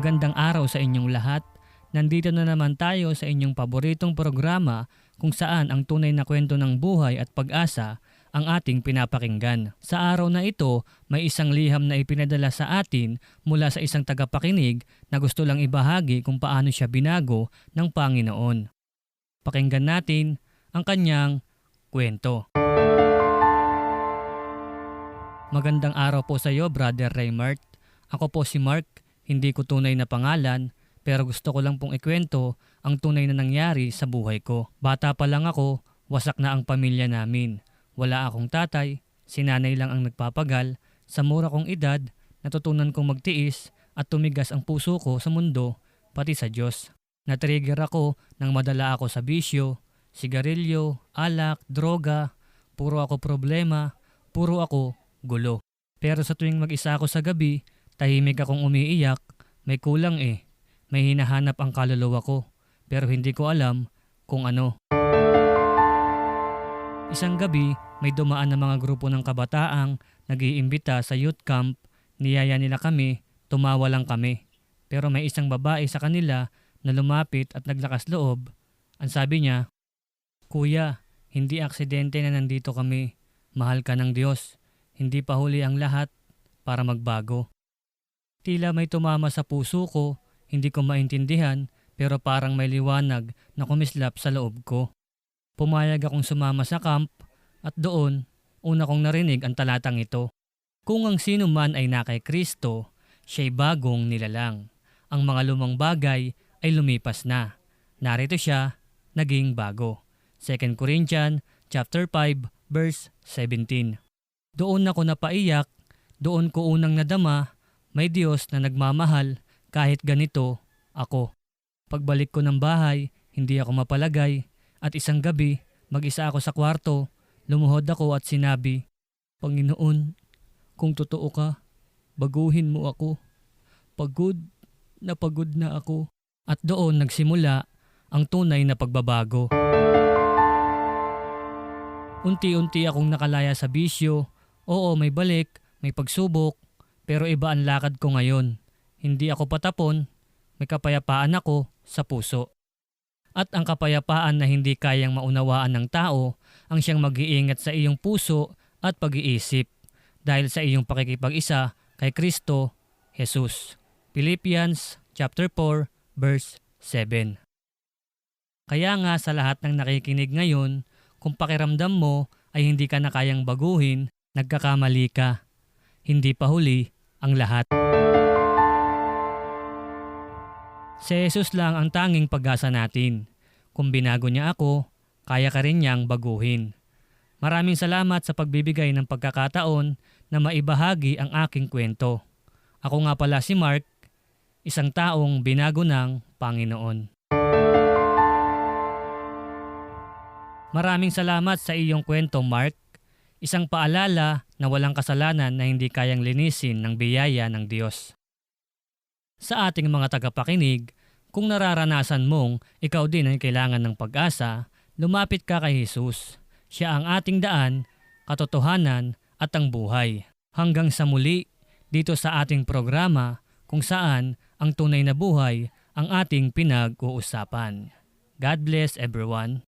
Magandang araw sa inyong lahat. Nandito na naman tayo sa inyong paboritong programa kung saan ang tunay na kwento ng buhay at pag-asa ang ating pinapakinggan. Sa araw na ito, may isang liham na ipinadala sa atin mula sa isang tagapakinig na gusto lang ibahagi kung paano siya binago ng Panginoon. Pakinggan natin ang kanyang kwento. Magandang araw po sa iyo, Brother Raymart. Ako po si Mark, hindi ko tunay na pangalan, pero gusto ko lang pong ikwento ang tunay na nangyari sa buhay ko. Bata pa lang ako, wasak na ang pamilya namin. Wala akong tatay, sinanay lang ang nagpapagal. Sa mura kong edad, natutunan kong magtiis at tumigas ang puso ko sa mundo, pati sa Diyos. Natrigger ako nang madala ako sa bisyo, sigarilyo, alak, droga, puro ako problema, puro ako gulo. Pero sa tuwing mag-isa ako sa gabi, tahimik akong umiiyak, may kulang eh. May hinahanap ang kaluluwa ko, pero hindi ko alam kung ano. Isang gabi, may dumaan na mga grupo ng kabataang nag-iimbita sa youth camp, niyaya nila kami, tumawa lang kami. Pero may isang babae sa kanila na lumapit at naglakas loob. Ang sabi niya, Kuya, hindi aksidente na nandito kami. Mahal ka ng Diyos. Hindi pa huli ang lahat para magbago. Tila may tumama sa puso ko, hindi ko maintindihan pero parang may liwanag na kumislap sa loob ko. Pumayag akong sumama sa camp at doon una kong narinig ang talatang ito. Kung ang sino man ay na kay Kristo, siya'y bagong nilalang. Ang mga lumang bagay ay lumipas na. Narito siya, naging bago. 2 Corinthians chapter 5 verse 17. Doon ako napaiyak, doon ko unang nadama, may Diyos na nagmamahal kahit ganito ako. Pagbalik ko ng bahay, hindi ako mapalagay at isang gabi, mag-isa ako sa kwarto, lumuhod ako at sinabi, Panginoon, kung totoo ka, baguhin mo ako. Pagod na pagod na ako. At doon nagsimula ang tunay na pagbabago. Unti-unti akong nakalaya sa bisyo. Oo, may balik, may pagsubok, pero iba ang lakad ko ngayon. Hindi ako patapon, may kapayapaan ako sa puso. At ang kapayapaan na hindi kayang maunawaan ng tao ang siyang mag-iingat sa iyong puso at pag-iisip dahil sa iyong pakikipag-isa kay Kristo Jesus. Philippians chapter 4 verse 7. Kaya nga sa lahat ng nakikinig ngayon, kung pakiramdam mo ay hindi ka na kayang baguhin, nagkakamali ka. Hindi pa huli ang lahat. Si Jesus lang ang tanging pag-asa natin. Kung binago niya ako, kaya ka rin niyang baguhin. Maraming salamat sa pagbibigay ng pagkakataon na maibahagi ang aking kwento. Ako nga pala si Mark, isang taong binago ng Panginoon. Maraming salamat sa iyong kwento, Mark. Isang paalala na walang kasalanan na hindi kayang linisin ng biyaya ng Diyos. Sa ating mga tagapakinig, kung nararanasan mong ikaw din ay kailangan ng pag-asa, lumapit ka kay Jesus. Siya ang ating daan, katotohanan at ang buhay. Hanggang sa muli, dito sa ating programa kung saan ang tunay na buhay ang ating pinag-uusapan. God bless everyone.